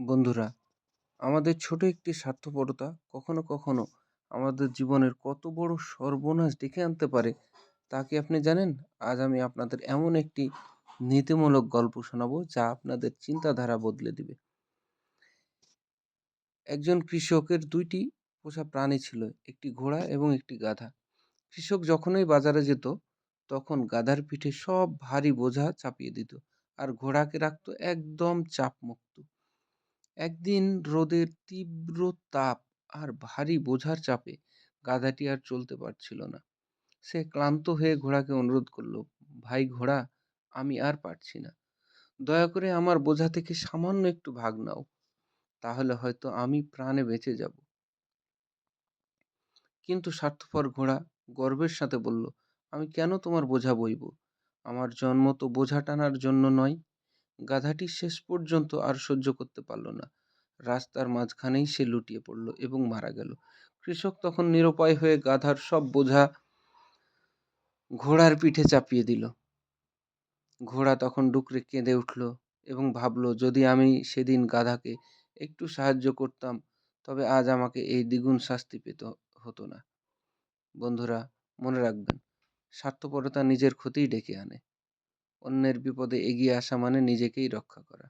বন্ধুরা, আমাদের ছোট একটি স্বার্থপরতা কখনো কখনো আমাদের জীবনের কত বড় সর্বনাশ ডেকে আনতে পারে, তা কি আপনি জানেন? আজ আমি আপনাদের এমন একটি নীতিমূলক গল্প শোনাবো, যা আপনাদের চিন্তাধারা বদলে দিবে। একজন কৃষকের দুইটি পোষা প্রাণী ছিল, একটি ঘোড়া এবং একটি গাধা। কৃষক যখনই বাজারে যেত, তখন গাধার পিঠে সব ভারী বোঝা চাপিয়ে দিত, আর ঘোড়াকে রাখত একদম চাপমুক্ত। একদিন রোদের তীব্র তাপ আর ভারী বোঝার চাপে গাধাটি আর চলতে পারছিল না। সে ক্লান্ত হয়ে ঘোড়াকে অনুরোধ করল, ভাই ঘোড়া, আমি আর পারছি না। দয়া করে আমার বোঝা থেকে সামান্য একটু ভাগ নাও, তাহলে হয়তো আমি প্রাণে বেঁচে যাব। কিন্তু স্বার্থপর ঘোড়া গর্বের সাথে বলল, আমি কেন তোমার বোঝা বইব? আমার জন্ম তো বোঝা টানার জন্য নয়। গাধাটি শেষ পর্যন্ত আর সহ্য করতে পারল না। রাস্তার মাঝখানেই সে লুটিয়ে পড়ল এবং মারা গেল। কৃষক তখন নিরুপায় হয়ে গাধার সব বোঝা ঘোড়ার পিঠে চাপিয়ে দিল। ঘোড়া তখন ডুকরে কেঁদে উঠল এবং ভাবল, যদি আমি সেদিন গাধাকে একটু সাহায্য করতাম, তবে আজ আমাকে এই দ্বিগুণ শাস্তি পেতে, হতো না। বন্ধুরা, মনে রাখবেন, স্বার্থপরতা নিজের ক্ষতিই ডেকে আনে। অন্যের বিপদে এগিয়ে আসা মানে নিজেকেই রক্ষা করা।